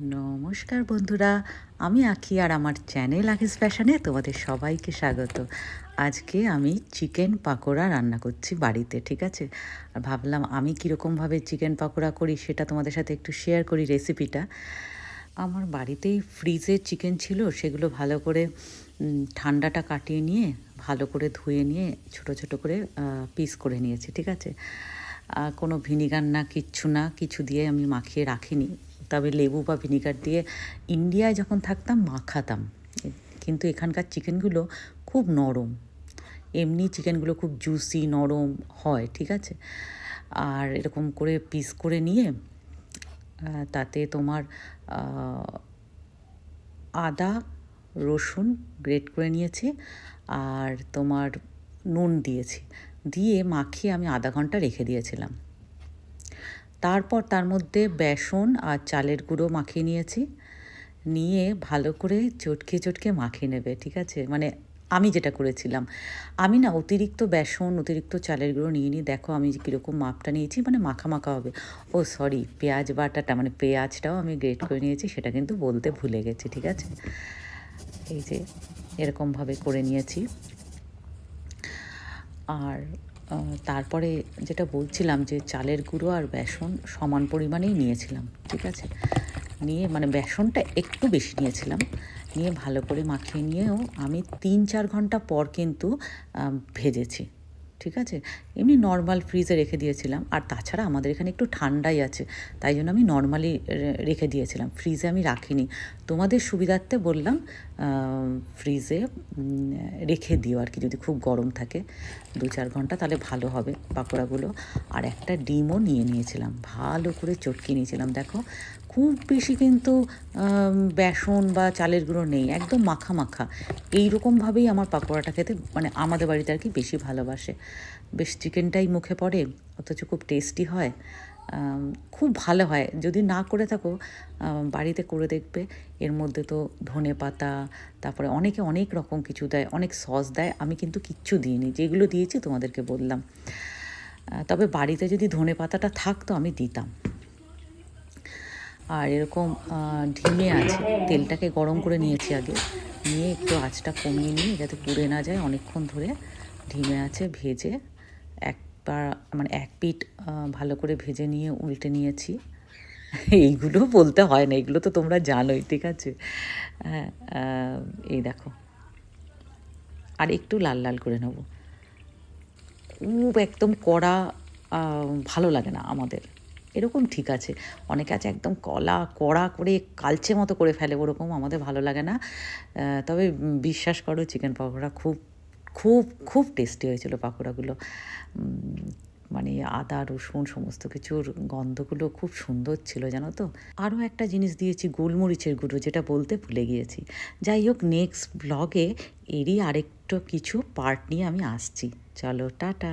নমস্কার বন্ধুরা, আমি আঁকি আর আমার চ্যানেল আখিস ফ্যাশনে তোমাদের সবাইকে স্বাগত। আজকে আমি চিকেন পাকোড়া রান্না করছি বাড়িতে, ঠিক আছে? আর ভাবলাম আমি কীরকমভাবে চিকেন পাকোড়া করি সেটা তোমাদের সাথে একটু শেয়ার করি রেসিপিটা আমার বাড়িতেই ফ্রিজে চিকেন ছিল, সেগুলো ভালো করে ঠান্ডাটা কাটিয়ে নিয়ে, ভালো করে ধুয়ে নিয়ে, ছোট ছোট করে পিস করে নিয়েছি, ঠিক আছে? কোনো ভিনিগার না, কিচ্ছু না, কিছু দিয়ে আমি মাখিয়ে রাখিনি। তবে লেবু বা ভিনিগার দিয়ে ইন্ডিয়ায় যখন থাকতাম, মাখাতাম। কিন্তু এখানকার চিকেনগুলো খুব নরম। এমনি চিকেনগুলো খুব জুসি নরম হয়, ঠিক আছে? আর এরকম করে পিস করে নিয়ে তাতে তোমার আদা, রসুন গ্রেট করে নিয়েছি আর তোমার নুন দিয়েছি। দিয়ে মাখিয়ে আমি আধা ঘণ্টা রেখে দিয়েছিলাম। তারপর তার মধ্যে বেসন আর চালের গুঁড়ো মাখিয়ে নিয়েছি। নিয়ে ভালো করে চটকে চটকে মাখিয়ে নেবে, ঠিক আছে? মানে আমি যেটা করেছিলাম। আমি না অতিরিক্ত বেসন, অতিরিক্ত চালের গুঁড়ো নিয়ে নিই দেখো আমি কীরকম মাপটা নিয়েছি মানে মাখা মাখা হবে। ও সরি, পেঁয়াজ বাটাটা মানে পেঁয়াজটাও আমি গ্রেট করে নিয়েছি, সেটা কিন্তু বলতে ভুলে গেছি, ঠিক আছে? এই যে এরকমভাবে করে নিয়েছি। আর তারপরে যেটা বলছিলাম যে চালের গুঁড়ো আর বেসন সমান পরিমাণেই নিয়েছিলাম, ঠিক আছে? নিয়ে মানে বেসনটা একটু বেশি নিয়েছিলাম, নিয়ে ভালো করে মাখিয়ে নিয়েও আমি তিন চার ঘণ্টা পর কিন্তু ভেজেছি। ঠিক আছে? এমনি নর্মাল ফ্রিজে রেখে দিয়েছিলাম। আর তাছাড়া আমাদের এখানে একটু ঠান্ডাই আছে, তাই জন্য আমি নর্মালি রেখে দিয়েছিলাম। ফ্রিজে আমি রাখিনি। তোমাদের সুবিধার্থে বললাম ফ্রিজে রেখে দিও আর কি, যদি খুব গরম থাকে। দু চার ঘণ্টা তাহলে ভালো হবে পাকোড়াগুলো। আর একটা ডিমও নিয়ে নিয়েছিলাম। ভালো করে চটকে নিয়েছিলাম, দেখো। খুব বেশি কিন্তু বেসন বা চালের গুঁড়ো নেই, একদম মাখা মাখা। এইরকমভাবেই আমার পাকোড়াটা খেতে মানে আমাদের বাড়িতে আর কি বেশি ভালোবাসে। বেশ চিকেনটাই মুখে পড়ে, অথচ খুব টেস্টি হয়। খুব ভালো হয়। যদি না করে থাকো বাড়িতে করে দেখবে। এর মধ্যে তো ধনে পাতা, তারপরে অনেকে অনেক রকম কিছু দেয়, অনেক সস দেয়, আমি কিন্তু কিচ্ছু দিইনি। যেগুলো দিয়েছি তোমাদেরকে বললাম। তবে বাড়িতে যদি ধনে পাতাটা থাকতো, আমি দিতাম। আর এরকম ঢিমে আছে। তেলটাকে গরম করে নিয়েছি আগে। নিয়ে একটু আঁচটা কমিয়ে নিয়ে যাতে পুড়ে না যায়। অনেকক্ষণ ধরে ঢিমে আছে ভেজে একবার মানে এক আহ, ভালো করে ভেজে নিয়ে উল্টে নিয়েছি। এইগুলো বলতে হয় না এগুলো তো তোমরা জানোই ঠিক আছে? হ্যাঁ এই দেখো। আর একটু লাল লাল করে নেব। খুব একদম কড়া ভালো লাগে না আমাদের। এরকম ঠিক আছে। অনেকে আছে একদম কলা, কড়া করে কালচে মতো করে ফেলে ওরকম আমাদের ভালো লাগে না। তবে বিশ্বাস করো চিকেন পকোড়া খুব খুব খুব টেস্টি হয়েছিল পাকোড়াগুলো। মানে আদা, রসুন সমস্ত কিছুর গন্ধগুলো খুব সুন্দর ছিল, জানো তো? আরও একটা জিনিস দিয়েছি, গোলমরিচের গুঁড়ো, যেটা বলতে ভুলে গিয়েছি। যাই হোক নেক্সট ব্লগে এরই আরেকটু কিছু পার্ট নিয়ে আমি আসছি। চলো, টাটা!